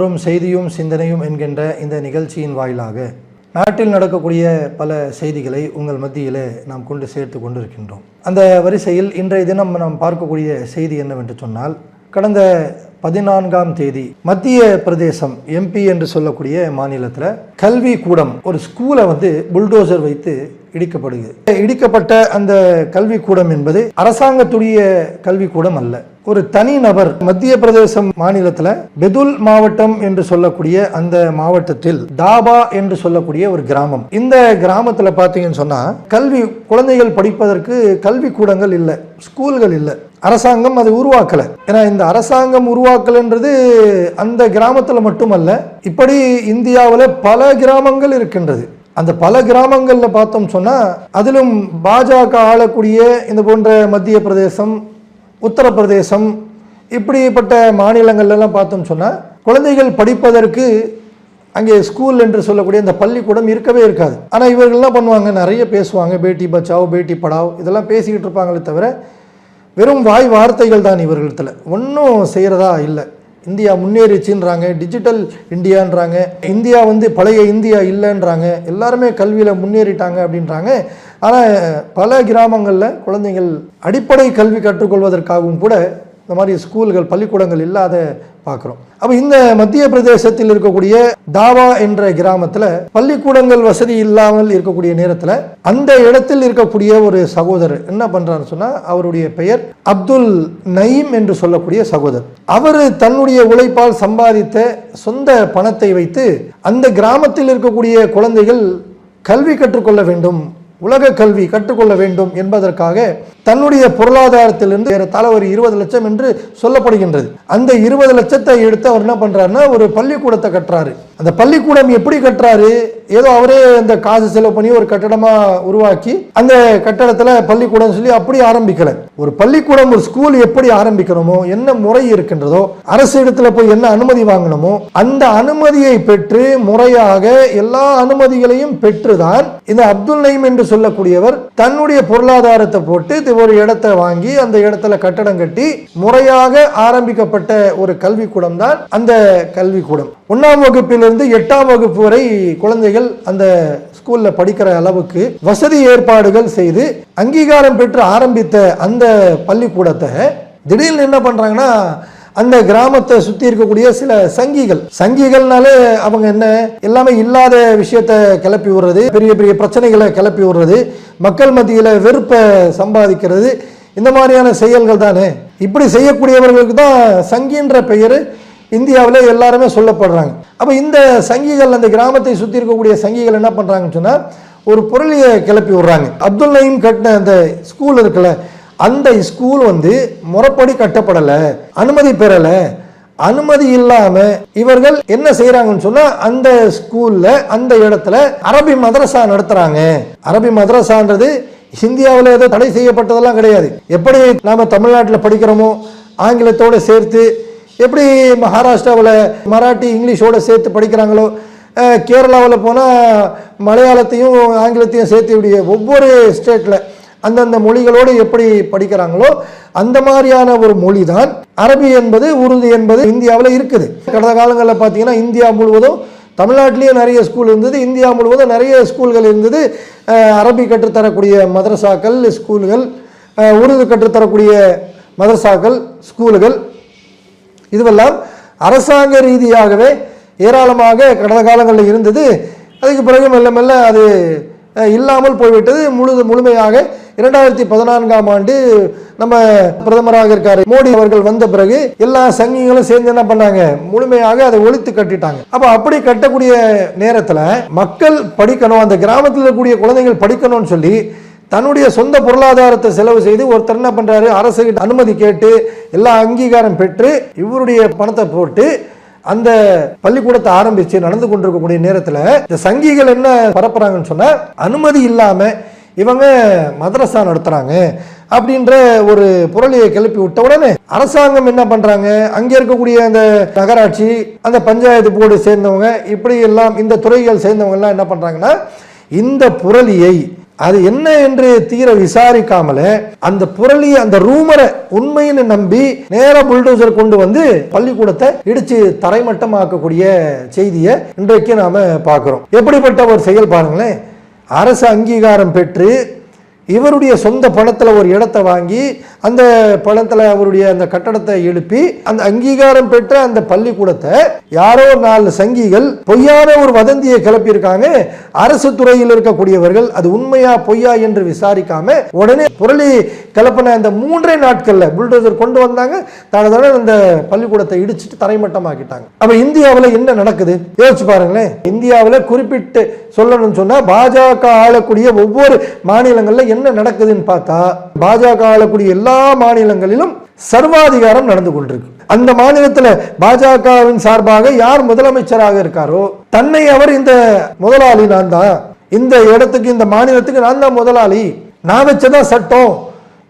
வரும் செய்தியும் சிந்தனையும் என்கின்ற இந்த நிகழ்ச்சியின் வாயிலாக நாட்டில் நடக்கக்கூடிய பல செய்திகளை உங்கள் மத்தியிலே நாம் கொண்டு சேர்த்து கொண்டிருக்கின்றோம். அந்த வரிசையில் இன்றைய தினம் நாம் பார்க்கக்கூடிய செய்தி என்னவென்று சொன்னால் கடந்த பதினான்காம் தேதி மத்திய பிரதேசம் எம்பி என்று சொல்லக்கூடிய மாநிலத்தில் கல்வி கூடம் ஒரு ஸ்கூலை வந்து புல்டோசர் வைத்து இடிக்கப்படுகிறது இடிக்கப்பட்ட அந்த கல்வி கூடம் என்பது அரசாங்கத்துடைய கல்வி கூடம் அல்ல. ஒரு தனி நபர் மத்திய பிரதேசம் மாநிலத்தில் பெதுல் மாவட்டம் என்று சொல்லக்கூடிய அந்த மாவட்டத்தில் தாபா என்று சொல்லக்கூடிய ஒரு கிராமம். இந்த கிராமத்தில் பார்த்தீங்கன்னு சொன்னா கல்வி குழந்தைகள் படிப்பதற்கு கல்வி கூடங்கள் இல்லை ஸ்கூல்கள் இல்லை. அரசாங்கம் அதை உருவாக்கலை. ஏன்னா இந்த அரசாங்கம் உருவாக்கலைன்றது அந்த கிராமத்தில் மட்டுமல்ல இப்படி இந்தியாவில் பல கிராமங்கள் இருக்கின்றது. அந்த பல கிராமங்களில் பார்த்தோம் சொன்னால் அதிலும் பாஜக ஆளக்கூடிய இந்த போன்ற மத்திய பிரதேசம் உத்தரப்பிரதேசம் இப்படிப்பட்ட மாநிலங்கள்லாம் பார்த்தோம் சொன்னால் குழந்தைகள் படிப்பதற்கு அங்கே ஸ்கூல் என்று சொல்லக்கூடிய அந்த பள்ளிக்கூடம் இருக்கவே இருக்காது. ஆனால் இவர்கள் பண்ணுவாங்க? நிறைய பேசுவாங்க. பேட்டி பச்சாவ் பேட்டி படாவ் இதெல்லாம் பேசிக்கிட்டு இருப்பாங்களே தவிர வெறும் வாய் வார்த்தைகள் தான் இவர்களிடத்தில். ஒன்றும் செய்கிறதா இல்லை. இந்தியா முன்னேறிச்சுன்றாங்க டிஜிட்டல் இந்தியான்றாங்க இந்தியா வந்து பழைய இந்தியா இல்லைன்றாங்க எல்லாருமே கல்வியில் முன்னேறிட்டாங்க அப்படின்றாங்க. ஆனால் பல கிராமங்களில் குழந்தைகள் அடிப்படை கல்வி கற்றுக்கொள்வதற்காகவும் கூட இந்த மாதிரி ஸ்கூல்கள் பள்ளிக்கூடங்கள் இல்லாத பார்க்குறோம். அப்போ இந்த மத்திய பிரதேசத்தில் இருக்கக்கூடிய தாவா என்ற கிராமத்தில் பள்ளிக்கூடங்கள் வசதி இல்லாமல் இருக்கக்கூடிய நேரத்தில் அந்த இடத்தில் இருக்கக்கூடிய ஒரு சகோதரர் என்ன பண்றாருன்னு சொன்னா அவருடைய பெயர் அப்துல் நயீம் என்று சொல்லக்கூடிய சகோதரர். அவர் தன்னுடைய உழைப்பால் சம்பாதித்த சொந்த பணத்தை வைத்து அந்த கிராமத்தில் இருக்கக்கூடிய குழந்தைகள் கல்வி கற்றுக்கொள்ள வேண்டும் உலக கல்வி கற்றுக்கொள்ள வேண்டும் என்பதற்காக தன்னுடைய பொருளாதாரத்திலிருந்து ஏறத்தாழ ஒரு இருபது லட்சம் என்று சொல்லப்படுகின்றது. அந்த இருபது லட்சத்தை எடுத்து அவர் என்ன பண்றாருன்னா ஒரு பள்ளிக்கூடத்தை கட்டுறாரு. அந்த பள்ளிக்கூடம் எப்படி கட்டுறாரு? ஏதோ அவரே அந்த காசு செலவு பண்ணி ஒரு கட்டடமாக உருவாக்கி அந்த கட்டடத்தில் பள்ளிக்கூடம் சொல்லி அப்படி ஆரம்பிக்கலை. ஒரு பள்ளிக்கூடம் ஒரு ஸ்கூல் எப்படி ஆரம்பிக்கணுமோ என்ன முறை இருக்கின்றதோ அரசு இடத்துல போய் என்ன அனுமதி வாங்கணுமோ அந்த அனுமதியை பெற்று முறையாக எல்லா அனுமதிகளையும் பெற்றுதான் இந்த அப்துல் நயீம் என்று சொல்லக்கூடியவர் தன்னுடைய பொருளாதாரத்தை போட்டு ஒரு இடத்தை வாங்கி அந்த இடத்துல கட்டடம் கட்டி முறையாக ஆரம்பிக்கப்பட்ட ஒரு கல்விக்கூடம் தான் அந்த கல்விக்கூடம். ஒன்றாம் வகுப்பிலிருந்து எட்டாம் வகுப்பு வரை குழந்தைகள் அந்த ஸ்கூல்ல படிக்கிற அளவுக்கு வசதி ஏற்பாடுகள் செய்து அங்கீகாரம் பெற்று ஆரம்பித்த அந்த பள்ளிக்கூடத்தை திடீர்னு என்ன பண்றாங்கன்னா அந்த கிராமத்தை சுத்தி இருக்கக்கூடிய சில சங்கிகள். சங்கிகள்னாலே அவங்க என்ன எல்லாமே இல்லாத விஷயத்தை கிளப்பி விடுறது பெரிய பெரிய பிரச்சனைகளை கிளப்பி விடுறது மக்கள் மத்தியில் வெறுப்பை சம்பாதிக்கிறது இந்த மாதிரியான செயல்கள் தானே. இப்படி செய்யக்கூடியவர்களுக்கு தான் சங்கின்ற பெயர் இந்தியாவில் எல்லாருமே சொல்லப்படுறாங்க. அப்போ இந்த சங்கிகள் அந்த கிராமத்தை சுற்றி இருக்கக்கூடிய சங்கிகள் என்ன பண்ணுறாங்கன்னு சொன்னால் ஒரு பொருளியை கிளப்பி விடுறாங்க. அப்துல் நயீம் கட்டின அந்த ஸ்கூல் இருக்குல்ல அந்த ஸ்கூல் வந்து முறைப்படி கட்டப்படலை அனுமதி பெறலை. அனுமதி இல்லாமல் இவர்கள் என்ன செய்யறாங்கன்னு சொன்னால் அந்த ஸ்கூலில் அந்த இடத்துல அரபி மதரசா நடத்துகிறாங்க அரபி மதரசான்றது இந்தியாவில் ஏதோ தடை செய்யப்பட்டதெல்லாம் கிடையாது. எப்படி நாம் தமிழ்நாட்டில் படிக்கிறோமோ ஆங்கிலத்தோடு சேர்த்து எப்படி மகாராஷ்டிராவில் மராட்டி இங்கிலீஷோட சேர்த்து படிக்கிறாங்களோ கேரளாவில் போனால் மலையாளத்தையும் ஆங்கிலத்தையும் சேர்த்து இப்படி ஒவ்வொரு ஸ்டேட்டில் அந்தந்த மொழிகளோடு எப்படி படிக்கிறாங்களோ அந்த மாதிரியான ஒரு மொழி தான் அரபி என்பது உருது என்பது இந்தியாவில் இருக்குது. கடந்த காலங்களில் பார்த்தீங்கன்னா இந்தியா முழுவதும் தமிழ்நாட்டிலேயே நிறைய ஸ்கூல் இருந்தது. இந்தியா முழுவதும் நிறைய ஸ்கூல்கள் இருந்தது. அரபி கற்றுத்தரக்கூடிய மதரசாக்கள் ஸ்கூல்கள் உருது கற்றுத்தரக்கூடிய மதரசாக்கள் ஸ்கூல்கள். இதுவெல்லாம் அரசாங்க ரீதியாகவே ஏராளமாக கடந்த காலங்களில் இருந்தது. அதுக்கு பிறகு மெல்ல மெல்ல அது இல்லாமல் போய்விட்டது. முழு முழுமையாக இரண்டாயிரத்தி பதினான்காம் ஆண்டு நம்ம பிரதமராக இருக்காரு மோடி அவர்கள் வந்த பிறகு எல்லா சங்கிகளும் சேர்ந்து என்ன பண்ணாங்க? முழுமையாக அதை ஒழித்து கட்டிட்டாங்க. அப்ப அப்படி கட்டக்கூடிய நேரத்தில் மக்கள் படிக்கணும் அந்த கிராமத்தில் இருக்கக்கூடிய குழந்தைகள் படிக்கணும்னு சொல்லி தன்னுடைய சொந்த பொருளாதாரத்தை செலவு செய்து ஒருத்தர் என்ன பண்ணுறாரு அரசு அனுமதி கேட்டு எல்லா அங்கீகாரம் பெற்று இவருடைய பணத்தை போட்டு அந்த பள்ளிக்கூடத்தை ஆரம்பித்து நடந்து கொண்டிருக்கக்கூடிய நேரத்தில் இந்த சங்கிகள் என்ன பரப்புறாங்கன்னு சொன்னால் அனுமதி இல்லாமல் இவங்க மதரசா நடத்துகிறாங்க அப்படின்ற ஒரு புரளியை கிளப்பி விட்ட உடனே அரசாங்கம் என்ன பண்ணுறாங்க அங்கே இருக்கக்கூடிய அந்த நகராட்சி அந்த பஞ்சாயத்து போர்டு சேர்ந்தவங்க இப்படி எல்லாம் இந்த துறைகள் சேர்ந்தவங்கெல்லாம் என்ன பண்ணுறாங்கன்னா இந்த புரளியை அது என்ன என்று தீர விசாரிக்காமலே அந்த புரளி அந்த ரூமரை உண்மைன்னு நம்பி நேர புல்டோசர் கொண்டு வந்து பள்ளிக்கூடத்தை இடிச்சு தரைமட்டமாக்கக்கூடிய செய்தியை இன்றைக்கு நாம பார்க்கிறோம். எப்படிப்பட்ட ஒரு செயல் பாருங்களேன். அரசு அங்கீகாரம் பெற்று இவருடைய சொந்த பணத்தில் ஒரு இடத்தை வாங்கி அந்த பணத்தில் அவருடைய அந்த கட்டடத்தை எழுப்பி அந்த அங்கீகாரம் பெற்ற அந்த பள்ளிக்கூடத்தை யாரோ நாலு சங்கிகள் பொய்யான ஒரு வதந்தியை கிளப்பியிருக்காங்க. அரசு துறையில் இருக்கக்கூடியவர்கள் அது உண்மையா பொய்யா என்று விசாரிக்காம உடனே புரளி கிளப்பின அந்த மூன்றே நாட்களில் புல்டோசர் கொண்டு வந்தாங்க. தானதான அந்த பள்ளிக்கூடத்தை இடிச்சிட்டு தரைமட்டமாக்கிட்டாங்க. அப்ப இந்தியாவில் என்ன நடக்குது? யோசிச்சு பாருங்களேன். இந்தியாவில் குறிப்பிட்டு சொல்லணும்னு சொன்னா பாஜக ஆளக்கூடிய ஒவ்வொரு மாநிலங்களில் என்ன நடக்குதுன்னு பார்த்தா பாஜக ஆளக்கூடிய எல்லா மாநிலங்களிலும் சர்வாதிகாரம் நடந்து கொண்டிருக்கு. அந்த மாநிலத்தில் பாஜகவின் சார்பாக யார் முதலமைச்சராக இருக்காரோ தன்னை அவர் இந்த முதலாளி நான் தான். இந்த இடத்துக்கு இந்த மாநிலத்துக்கு நான் தான் முதலாளி. நான் வச்சதான் சட்டம்.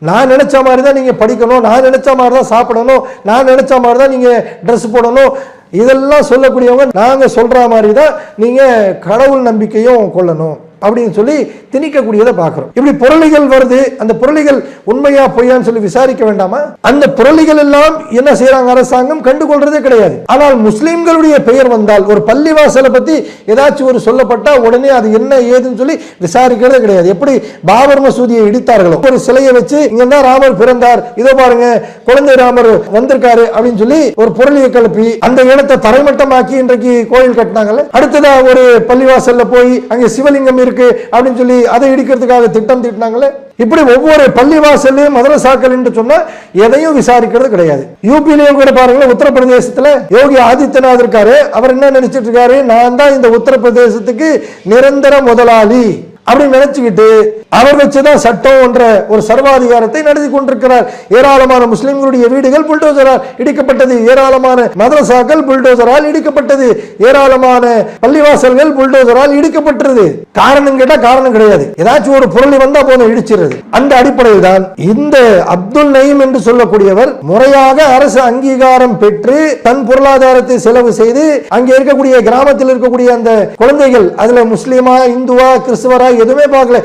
நான் நினைச்ச மாதிரி தான் நீங்க படிக்கணும். நான் நினைச்ச மாதிரி தான் சாப்பிடணும். நான் நினைச்ச மாதிரி தான் நீங்க ட்ரெஸ் போடணும். இதெல்லாம் சொல்லக்கூடியவங்க நாங்க சொல்ற மாதிரி தான் நீங்கள் கடவுள் நம்பிக்கையும் கொள்ளணும். அப்படின்னு சொல்லி திணிக்கக்கூடியதை பார்க்குறோம். இப்படி புரளிகள் வருது அந்த புரளிகள் உண்மையா பொய்யான்னு சொல்லி விசாரிக்க வேண்டாமா? அந்த புரளிகள் எல்லாம் என்ன செய்யறாங்க அரசாங்கம் கண்டுகொள்றதே கிடையாது. ஆனால் முஸ்லீம்களுடைய பெயர் வந்தால் ஒரு பள்ளிவாசலை பத்தி ஏதாச்சும் ஒரு சொல்லப்பட்டா உடனே அது என்ன ஏதுன்னு சொல்லி விசாரிக்கிறதே கிடையாது. எப்படி பாபர் மசூதியை இடித்தார்களோ. ஒரு சிலையை வச்சு இங்க தான் ராமர் பிறந்தார். இதோ பாருங்க குழந்தை ராமர் வந்திருக்காரு அப்படின்னு சொல்லி ஒரு புரளியை கிளப்பி அந்த இடத்தை தரைமட்டமாக்கி இன்றைக்கு கோயில் கட்டினாங்கல்ல. அடுத்ததா ஒரு பள்ளிவாசல்ல போய் அங்க சிவலிங்கம் இருக்கு அப்படின்னு சொல்லி அதை இடிக்கிறதுக்காக திட்டம் தீட்டினாங்களே. இப்படி ஒவ்வொரு பள்ளிவாசல் மதரசாக்கள் என்று சொன்னா எதையும் விசாரிக்கிறது கிடையாது. யூபிலையும் கூட பாருங்களேன் உத்தரப்பிரதேசத்துல யோகி ஆதித்யநாத் இருக்காரு. அவர் என்ன நினைச்சிட்டு இருக்காரு? நான் தான் இந்த உத்தரப்பிரதேசத்துக்கு நிரந்தர முதலாளி அப்படின்னு நினைச்சுக்கிட்டு அவர் வச்சுதான் சட்டம் என்ற ஒரு சர்வாதிகாரத்தை நடத்தி கொண்டிருக்கிறார். ஏராளமான முஸ்லிம்களுடைய வீடுகள் புல்டோசரால் இடிக்கப்பட்டது. ஏராளமான மதரசாக்கள் புல்டோசரால் இடிக்கப்பட்டது. ஏராளமான பள்ளிவாசல்கள் புல்டோசரால் இடிக்கப்பட்டது. காரணம் கேட்டா காரணம் கிடையாது. ஏதாச்சும் ஒரு பொருள் வந்தா போதும் இடிச்சிருது அந்த அடிப்படையில் தான் இந்த அப்துல் நயீம் என்று சொல்லக்கூடியவர் முறையாக அரசு அங்கீகாரம் பெற்று தன் பொருளாதாரத்தை செலவு செய்து அங்கே இருக்கக்கூடிய கிராமத்தில் இருக்கக்கூடிய அந்த குழந்தைகள் அதுல முஸ்லீமா இந்துவா கிறிஸ்துவரா எதுவுமே பார்க்கல.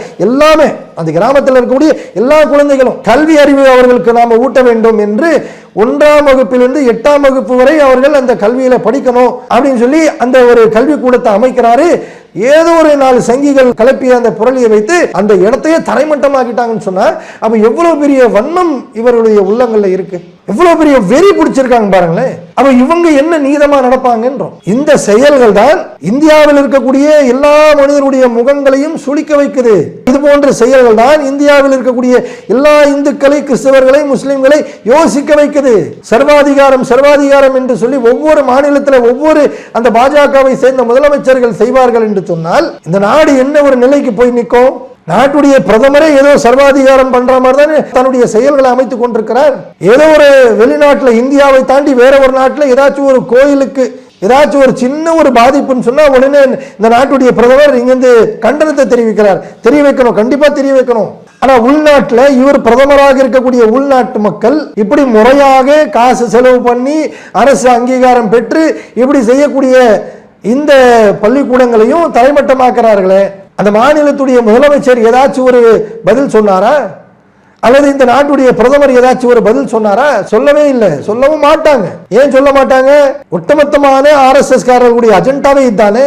எல்லாமே அந்த கிராமத்தில் இருக்கக்கூடிய எல்லா குழந்தைகளும் கல்வி அறிவு அவர்களுக்கு நாம் ஊட்ட வேண்டும் என்று ஒன்றாம் வகுப்பிலிருந்து எட்டாம் வகுப்பு வரை அவர்கள் அந்த கல்வியில படிக்கணும் அப்படின்னு சொல்லி அந்த ஒரு கல்வி கூடத்தை அமைக்கிறாரு. ஏதோ ஒரு நாலு சங்கிகள் கலப்பிய அந்த புரளியை வைத்து அந்த இடத்தையே தரைமட்டமாக்கிட்டாங்கன்னு சொன்னா அப்ப எவ்வளவு பெரிய வன்மம் இவருடைய உள்ளங்கள்ல இருக்கு? எவ்வளவு பெரிய வெறி பிடிச்சிருக்காங்க பாருங்களேன். அப்ப இவங்க என்ன நீதமா நடப்பாங்கன்றோம். இந்த செயல்கள் தான் இந்தியாவில் இருக்கக்கூடிய எல்லா மனிதனுடைய முகங்களையும் சுளிக்க வைக்குது. இது போன்ற செயல்கள் தான் இந்தியாவில் இருக்கக்கூடிய எல்லா இந்துக்களை கிறிஸ்தவர்களை முஸ்லிம்களை யோசிக்க வைக்குது. சர்வாதிகாரம் சர்வாதிகாரம் என்று சொல்லி ஒவ்வொரு மாநிலத்தில் ஒவ்வொரு அந்த பாஜகவை சேர்ந்த முதலமைச்சர்கள் செய்வார்கள் என்று சொன்னால் இந்த நாடு என்ன ஒரு நிலைக்கு போய் நிற்கும்? நாட்டுடைய பிரதமரே ஏதோ சர்வாதிகாரம் பண்ற மாதிரி தானே தன்னுடைய செயல்களை அமைத்துக் கொண்டிருக்கிறார். ஏதோ ஒரு வெளிநாட்டில் இந்தியாவை தாண்டி வேற ஒரு நாட்டில் ஏதாச்சும் ஒரு கோயிலுக்கு ஏதாச்சும் ஒரு சின்ன ஒரு பாதிப்புன்னு சொன்னா உடனே இந்த நாட்டுடைய பிரதமர் இங்கிருந்து கண்டனத்தை தெரிவிக்கிறார். தெரிய வைக்கணும் கண்டிப்பா தெரிய வைக்கணும் ஆனா உள்நாட்டில் இவர் பிரதமராக இருக்கக்கூடிய உள்நாட்டு மக்கள் இப்படி முறையாக காசு செலவு பண்ணி அரசு அங்கீகாரம் பெற்று இப்படி செய்யக்கூடிய இந்த பள்ளிக்கூடங்களையும் தலைமட்டமாக்குறார்களே அந்த மாநிலத்துடைய முதலமைச்சர் ஏதாச்சும் ஒரு பதில் சொன்னாரா? அல்லது இந்த நாட்டுடைய பிரதமர் ஏதாச்சும் ஒரு பதில் சொன்னாரா? சொல்லவே இல்லை. சொல்லவும் மாட்டாங்க. ஏன் சொல்ல மாட்டாங்க? ஒட்டுமொத்தமான ஆர்எஸ்எஸ் காரர்களுடைய அஜெண்டாவே இதுதானே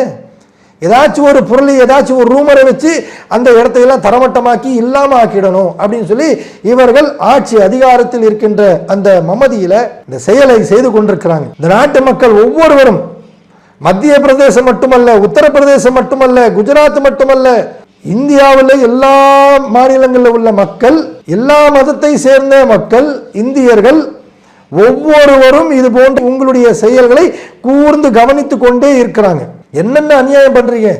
ஏதாச்சும் ஒரு பொருள் ஏதாச்சும் ஒரு ரூமரை வச்சு அந்த இடத்தையெல்லாம் தரமட்டமாக்கி இல்லாம ஆக்கிடணும் அப்படின்னு சொல்லி இவர்கள் ஆட்சி அதிகாரத்தில் இருக்கின்ற அந்த மமதியில இந்த செயலை செய்து கொண்டிருக்கிறாங்க. இந்த நாட்டு மக்கள் ஒவ்வொருவரும் மத்திய பிரதேசம் மட்டுமல்ல உத்தரப்பிரதேசம் மட்டுமல்ல குஜராத் மட்டுமல்ல இந்தியாவில் எல்லா மாநிலங்களில் உள்ள மக்கள் எல்லா மதத்தை சேர்ந்த மக்கள் இந்தியர்கள் ஒவ்வொருவரும் இது போன்ற உங்களுடைய செயல்களை கூர்ந்து கவனித்து கொண்டே இருக்கிறாங்க. என்னென்ன அநியாயம் பண்றீங்க?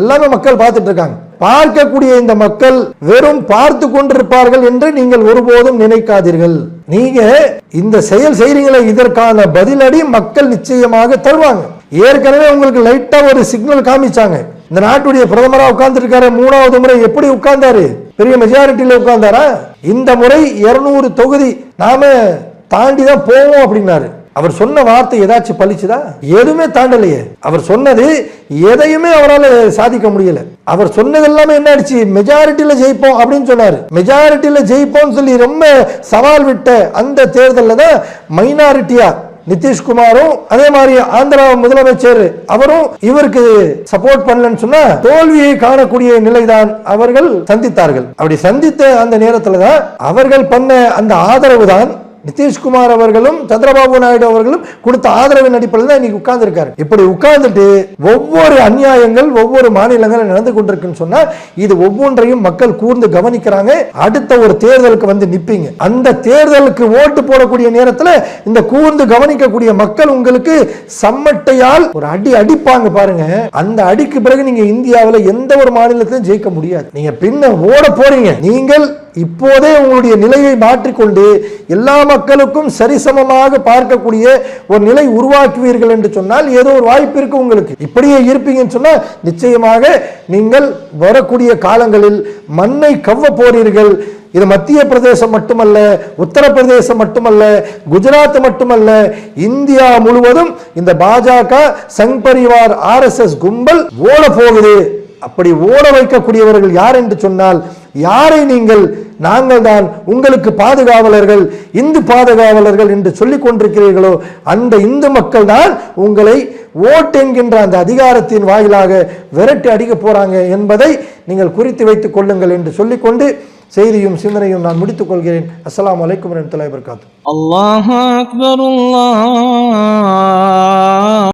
எல்லாமே மக்கள் பார்த்துட்டு இருக்காங்க. பார்க்கக்கூடிய இந்த மக்கள் வெறும் பார்த்து கொண்டிருப்பார்கள் என்று நீங்கள் ஒருபோதும் நினைக்காதீர்கள். நீங்க இந்த செயல் செய்றீங்களே இதற்கான பதிலடி மக்கள் நிச்சயமாக தருவாங்க. ஏற்கனவே உங்களுக்கு லைட்டா ஒரு சிக்னல் காமிச்சாங்க. இந்த நாட்டுடைய பிரதமரா உட்கார்ந்து இருக்காரு மூணாவது முறை எப்படி உட்கார்ந்தாரு? பெரிய மெஜாரிட்டியில உட்கார்ந்தாரா? இந்த முறை இருநூறு தொகுதி நாம தாண்டி தான் போவோம் அப்படின்னாரு. அவர் சொன்ன வார்த்தை ஏதாச்சும் பழிச்சுதா எதுவுமே தாண்டலையே. அவர் சொன்னது எதையுமே அவரால் சாதிக்க முடியல. அவர் சொன்னது எல்லாமே என்ன ஆயிடுச்சு? மெஜாரிட்டியில ஜெயிப்போம் அப்படின்னு சொன்னார். மெஜாரிட்டியில ஜெயிப்போம்னு சொல்லி ரொம்ப சவால் விட்ட அந்த தேர்தலில் தான் மைனாரிட்டியா நிதிஷ்குமாரும் அதே மாதிரி ஆந்திரா முதலமைச்சர் அவரும் இவருக்கு சப்போர்ட் பண்ணலன்னு சொன்னா தோல்வியை காணக்கூடிய நிலைதான் அவர்கள் சந்தித்தார்கள். அப்படி சந்தித்த அந்த நேரத்தில் தான் அவர்கள் பண்ண அந்த ஆதரவு தான் நிதிஷ்குமார் அவர்களும் சந்திரபாபு நாயுடு அவர்களும் கொடுத்த ஆதரவின் அடிப்படையில் தான் இன்னைக்கு உட்கார்ந்துருக்காரு. இப்படி உட்கார்ந்துட்டு ஒவ்வொரு அநியாயங்கள் ஒவ்வொரு மாநிலங்கள் நடந்து கொண்டிருக்குன்னு சொன்னா இது ஒவ்வொன்றையும் மக்கள் கூர்ந்து கவனிக்கிறாங்க. அடுத்த ஒரு தேர்தலுக்கு வந்து நிப்பீங்க. அந்த தேர்தலுக்கு ஓட்டு போடக்கூடிய நேரத்தில் இந்த கூர்ந்து கவனிக்கக்கூடிய மக்கள் உங்களுக்கு சம்மட்டையால் ஒரு அடி அடிப்பாங்க பாருங்க. அந்த அடிக்கு பிறகு நீங்க இந்தியாவில் எந்த ஒரு மாநிலத்திலும் ஜெயிக்க முடியாது. நீங்க பின்ன ஓட போறீங்க. நீங்கள் இப்போதே உங்களுடைய நிலையை மாற்றிக்கொண்டு எல்லா மக்களுக்கும் சரிசமமாக பார்க்கக்கூடிய ஒரு நிலை உருவாக்குவீர்கள் என்று சொன்னால் ஏதோ ஒரு வாய்ப்பு இருக்கு உங்களுக்கு. இப்படியே இருப்பீங்கன்னு சொன்னால் நிச்சயமாக நீங்கள் வரக்கூடிய காலங்களில் மண்ணை கவ்வ போறீர்கள். இது மத்திய பிரதேசம் மட்டுமல்ல உத்தரப்பிரதேசம் மட்டுமல்ல குஜராத் மட்டுமல்ல இந்தியா முழுவதும் இந்த பாஜக சங் பரிவார் ஆர்எஸ்எஸ் கும்பல் ஓட போகுது. அப்படி ஓட வைக்கக்கூடியவர்கள் யார் என்று சொன்னால் யாரை நீங்கள் நாங்கள் தான் உங்களுக்கு பாதுகாவலர்கள் இந்து பாதுகாவலர்கள் என்று சொல்லிக் கொண்டிருக்கிறீர்களோ அந்த இந்து மக்கள் தான் உங்களை ஓட் என்கின்ற அந்த அதிகாரத்தின் வாயிலாக விரட்டி அடிக்க போகிறாங்க என்பதை நீங்கள் குறித்து வைத்துக் கொள்ளுங்கள் என்று சொல்லிக்கொண்டு செய்தியும் சிந்தனையும் நான் முடித்துக் கொள்கிறேன். அஸ்லாம் வலைக்கம் வரமத்துல வபர்காத்து அல்லாஹ்.